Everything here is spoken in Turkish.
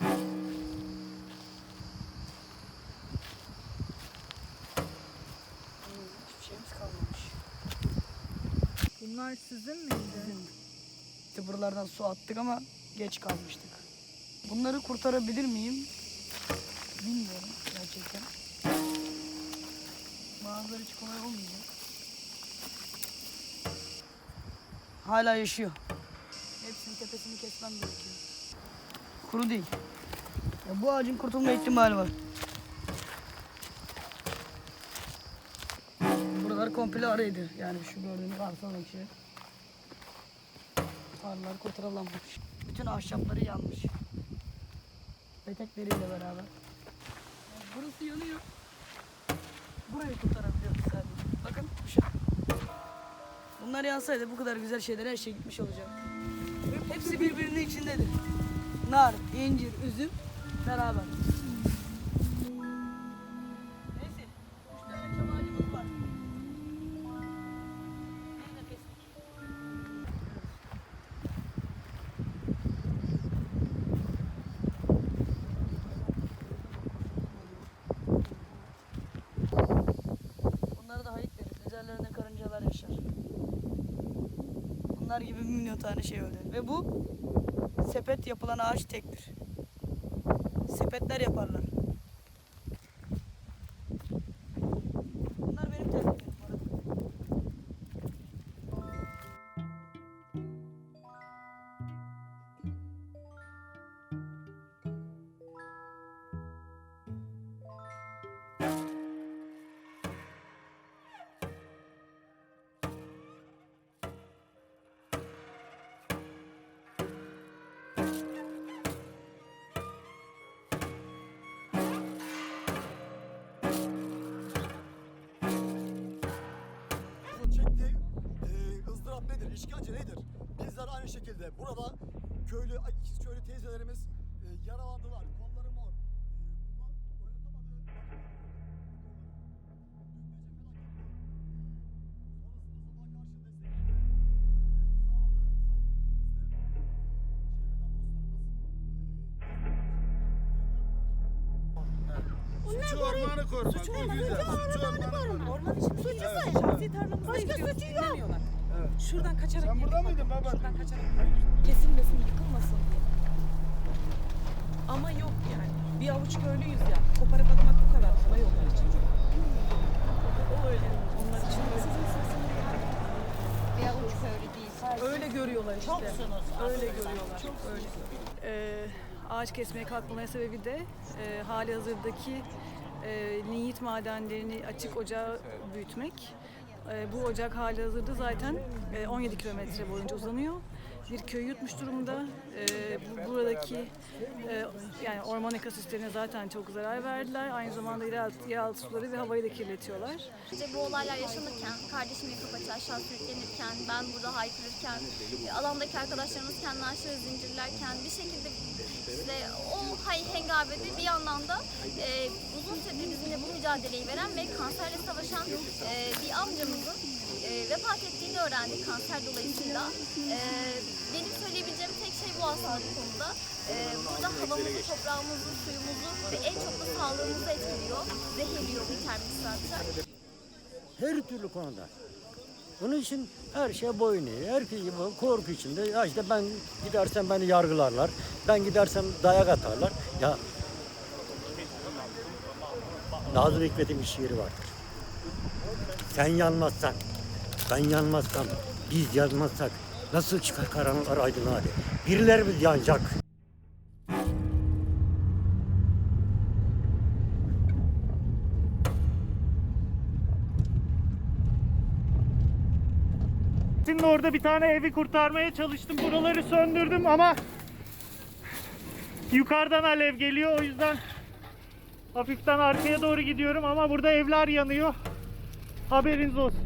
Hiçbir şeyimiz. Bunlar sizin miydi? İşte buralardan su attık ama geç kalmıştık. Bunları kurtarabilir miyim? Bilmiyorum gerçekten. Bazıları hiç kolay olmayacak. Hala yaşıyor. Hepsinin tepesini kesmem gerekiyor. Kuru değil. Ya bu ağacın kurtulma ihtimali var. Buralar komple araydı. Yani şu gördüğünüz arsadaki arılar kurtarılamamış. Bütün ahşapları yanmış. Petekleriyle beraber. Burası yanıyor. Burayı kurtarabiliyoruz sadece. Bakın şu. Bunlar yansaydı bu kadar güzel şeyler her şey gitmiş olacak. Hepsi birbirinin içindedir. Nar, incir, üzüm beraber. Neyse. Da hayık deriz. Üzerlerinde karıncalar yaşar. Bunlar gibi milyon tane şey öldü. Ve bu sepet yapılan ağaç tektir. Sepetler yaparlar. Çektiği e, ızdırap nedir, işkence nedir? Bizler aynı şekilde burada köylü, ikiz köylü teyzelerimiz e, yaralandılar. Kolları mor. E, bunlar oynatamadı. Suçu ormanı koruma. Suçu ormanı koruma. Orman için suçu evet. Şahsi tarlamızda Başka izliyoruz, suçu yok. dinlemiyorlar. Şuradan kaçarak Sen burada girdik mıydın bakın, baba? Şuradan kaçarak kesilmesin, yıkılmasın diye. Ama yok yani. Bir avuç köylüyüz ya. Koparıp atmak bu kadar kolay onlar için. O öyle. Onlar için öyle. Bir avuç köylü değil. Öyle görüyorlar işte. Çoksunuz Öyle görüyorlar. Çok öyle. Ee, ağaç kesmeye kalkmaların sebebi de e, hali hazırdaki e, linyit madenlerini açık ocağa büyütmek. E, bu ocak hali hazırda zaten e, 17 kilometre boyunca uzanıyor. Bir köy yutmuş durumda. E, bu, buradaki e, yani orman ekosistemine zaten çok zarar verdiler. Aynı zamanda yeraltı, suları ve havayı da kirletiyorlar. İşte bu olaylar yaşanırken, kardeşim yakıp açı aşağı sürüklenirken, ben burada haykırırken, alandaki arkadaşlarımız kendini aşağı zincirlerken bir şekilde işte o hay hengabede bir yandan da e, uzun süredir bizimle bu mücadeleyi veren ve kanserle savaşan e, bir amcamızın e, vefat ettiğini öğrendik kanser dolayısıyla. E, benim söyleyebileceğim tek şey bu aslında bu konuda. E, burada havamızı, toprağımızı, suyumuzu ve en çok da sağlığımızı etkiliyor, zehirliyor bu termosantlar. Her türlü konuda. Onun için her şey boyun eğiyor. Her şey korku içinde. Ya işte ben gidersem beni yargılarlar. Ben gidersem dayak atarlar. Ya Nazım Hikmet'in bir şiiri vardır. Sen yanmazsan, ben yanmazsam, biz yanmazsak nasıl çıkar karanlıklar aydınlığa hadi. Birilerimiz yanacak. Şimdi orada bir tane evi kurtarmaya çalıştım. Buraları söndürdüm ama yukarıdan alev geliyor. O yüzden hafiften arkaya doğru gidiyorum ama burada evler yanıyor. Haberiniz olsun.